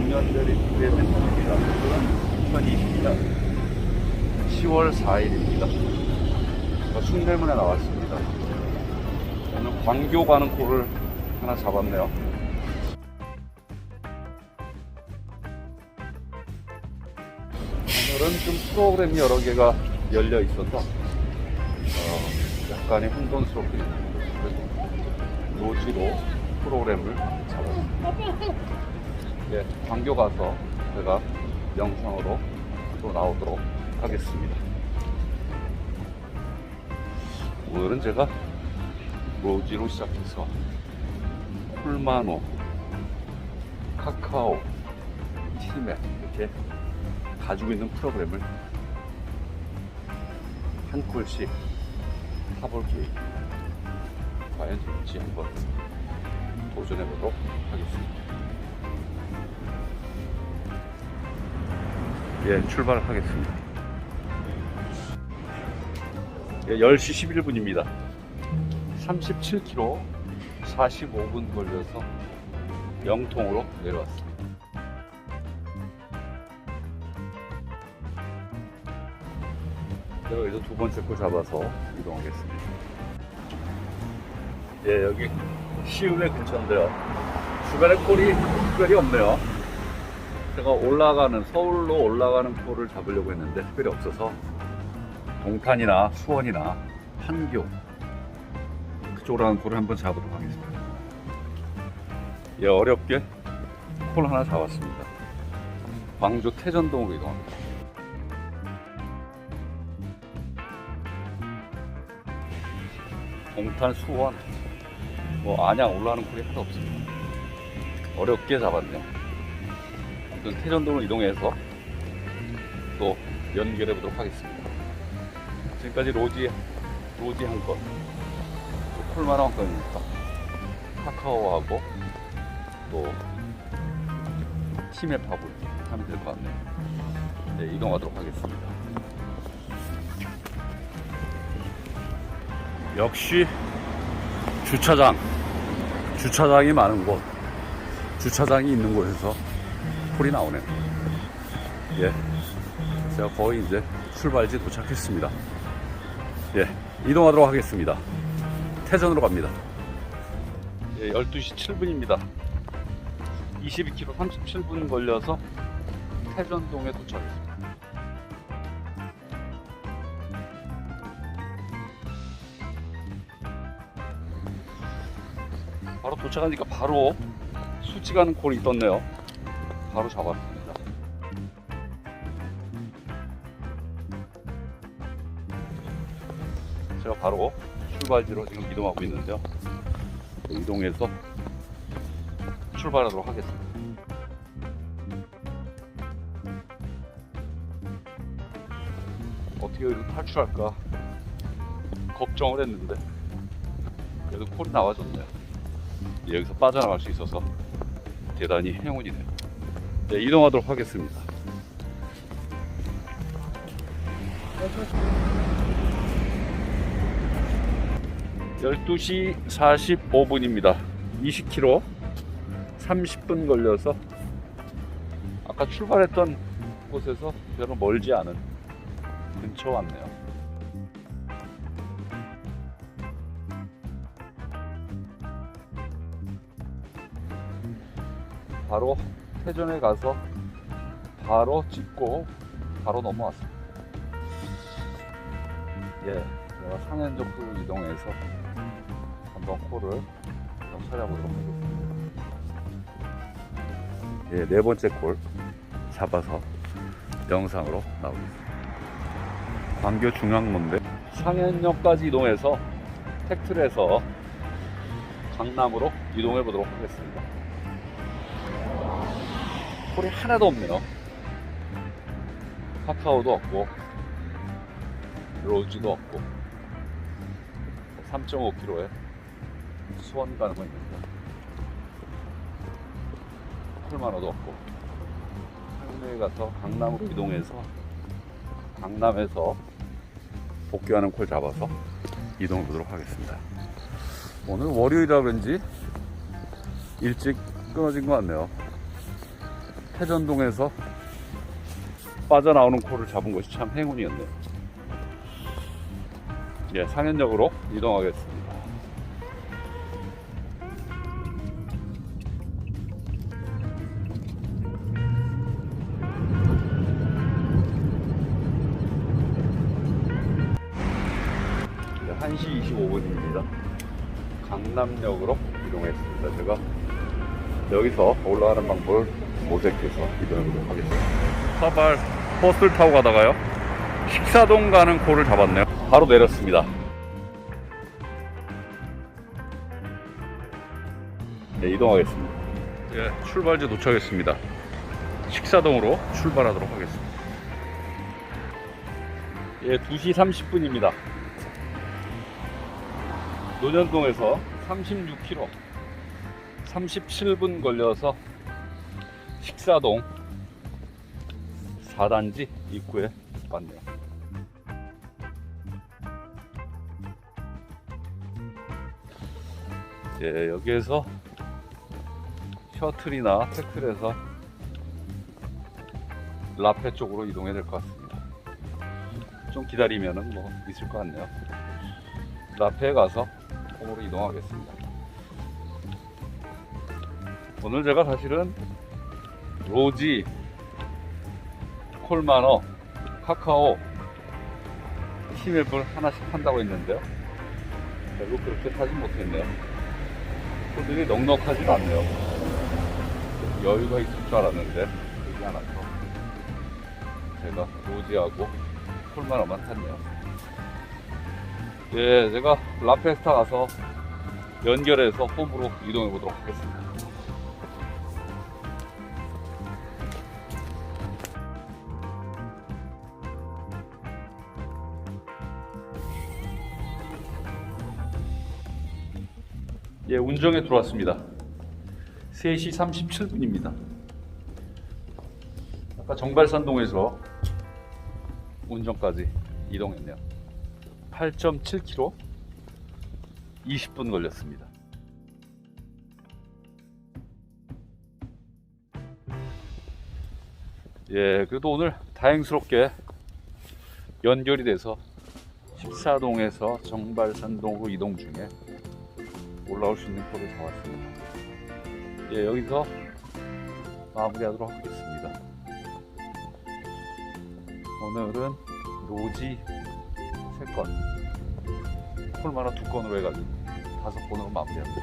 중년들이 TV의 멘토입니다. 오늘은 2022년 10월 4일입니다. 제가 숭례문에 나왔습니다. 오늘 광교 가는 코를 하나 잡았네요. 오늘은 좀 프로그램이 여러 개가 열려 있어서 어, 약간의 혼돈스럽게 노지로 프로그램을 잡았습니다. 예, 광교 가서 제가 영상으로 또 나오도록 하겠습니다. 오늘은 제가 로지로 시작해서 풀마노, 카카오, 티맵 이렇게 가지고 있는 프로그램을 한 콜씩 타볼 계획입니다. 과연 될지 한번 도전해 보도록 하겠습니다. 예, 출발하겠습니다. 예, 10시 11분입니다. 37km 45분 걸려서 영통으로 내려왔습니다. 제가 여기서 두 번째 거 잡아서 이동하겠습니다. 예, 여기 시운의 근처인데요. 주변에 콜이 특별히 없네요. 제가 올라가는, 서울로 올라가는 콜을 잡으려고 했는데 특별히 없어서 동탄이나 수원이나 판교 그쪽으로 가는 콜을 한번 잡으도록 하겠습니다. 예, 어렵게 콜 하나 잡았습니다. 광주 태전동으로 이동합니다. 동탄, 수원, 뭐 안양 올라가는 콜이 하나도 없습니다. 어렵게 잡았네요. 아무튼 태전동을 이동해서 또 연결해 보도록 하겠습니다. 지금까지 로지, 로지 한 건, 또 콜마나 한 건이니까 카카오하고 또 티맵하고 하면 될 것 같네요. 네, 이동하도록 하겠습니다. 역시 주차장, 주차장이 많은 곳, 주차장이 있는 곳에서 콜이 나오네요. 예. 제가 거의 이제 출발지 도착했습니다. 예. 이동하도록 하겠습니다. 태전으로 갑니다. 예, 12시 7분입니다. 22km 37분 걸려서 태전동에 도착했습니다. 바로 도착하니까 바로 수지 가는 콜이 떴네요. 바로 잡았습니다. 제가 바로 출발지로 지금 이동하고 있는데요. 이동해서 출발하도록 하겠습니다. 어떻게 여기서 탈출할까 걱정을 했는데 그래도 콜이 나와줬네요. 여기서 빠져나갈 수 있어서 대단히 행운이네요. 네, 이동하도록 하겠습니다. 열두 시 45분입니다. 20km 30분 걸려서 아까 출발했던 곳에서 별로 멀지 않은 근처 왔네요. 바로 회전에 가서 바로 찍고 바로 넘어왔습니다. 예, 제가 상현 쪽으로 이동해서 한번 코를 좀 찾아보도록 하겠습니다. 예, 네 번째 콜 잡아서 영상으로 나오겠습니다. 광교 중앙로인데 상현역까지 이동해서 택트를 해서 강남으로 이동해 보도록 하겠습니다. 콜이 하나도 없네요. 카카오도 없고, 로즈도 없고, 3.5km에 수원 가는 거 있는데, 콜만호도 없고, 상내에 가서 강남으로 이동해서, 강남에서 복귀하는 콜 잡아서 이동해 보도록 하겠습니다. 오늘 월요일이라 그런지 일찍 끊어진 것 같네요. 회전동에서 빠져나오는 콜을 잡은 것이 참 행운이었네요. 예, 상현역으로 이동하겠습니다. 네, 1시 25분입니다. 강남역으로 이동했습니다. 제가 여기서 올라가는 방법을 모색해서 이동해보도록 하겠습니다. 사발 버스를 타고 가다가요. 식사동 가는 코를 잡았네요. 바로 내렸습니다. 네, 이동하겠습니다. 예, 출발지 도착했습니다. 식사동으로 출발하도록 하겠습니다. 예, 2시 30분입니다. 논현동에서 36km, 37분 걸려서 식사동 4단지 입구에 왔네요. 예, 여기에서 셔틀이나 택틀에서 라페 쪽으로 이동해야 될 것 같습니다. 좀 기다리면은 뭐 있을 것 같네요. 라페에 가서 홈으로 이동하겠습니다. 오늘 제가 사실은 로지, 콜마너, 카카오, 티맵을 하나씩 한다고 했는데요. 결국 그렇게 타지 못했네요. 코들이 넉넉하지가 않네요. 여유가 있을 줄 알았는데 그러지 않아서 제가 로지하고 콜마너만 탔네요. 예, 제가 라페스타 가서 연결해서 홈으로 이동해 보도록 하겠습니다. 예, 운정에 들어왔습니다. 3시 37분입니다. 아까 정발산동에서 운정까지 이동했네요. 8.7km 20분 걸렸습니다. 예, 그래도 오늘 다행스럽게 연결이 돼서 14동에서 정발산동으로 이동 중에 올라올 수 있는 표를 잡았습니다. 예, 여기서 마무리하도록 하겠습니다. 오늘은 로지 3건, 콜마나 2건으로 해가지고 다섯 건으로 마무리합니다.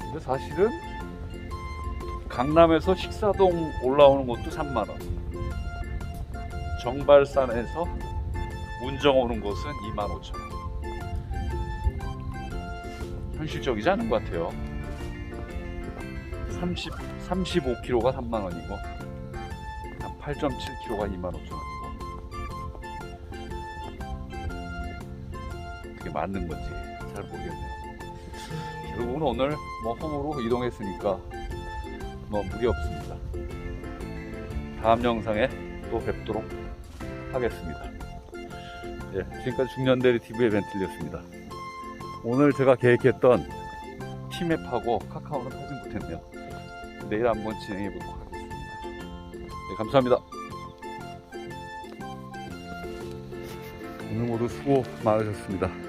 근데 사실은 강남에서 식사동 올라오는 것도 3만 원. 정발산에서 운정 오는 곳은 2만 5천 원. 현실적이지 않은 것 같아요. 30, 35km가 3만 원이고, 한 8.7km가 2만 5천 원이고. 그게 맞는 건지 잘 모르겠네요. 결국은 오늘 뭐 홈으로 이동했으니까 뭐 무리 없습니다. 다음 영상에 또 뵙도록 하겠습니다. 예, 지금까지 중년대리 TV 이벤트였습니다. 오늘 제가 계획했던 티맵하고 카카오는 하지 못했네요. 내일 한번 진행해 보도록 하겠습니다. 네, 감사합니다. 오늘 모두 수고 많으셨습니다.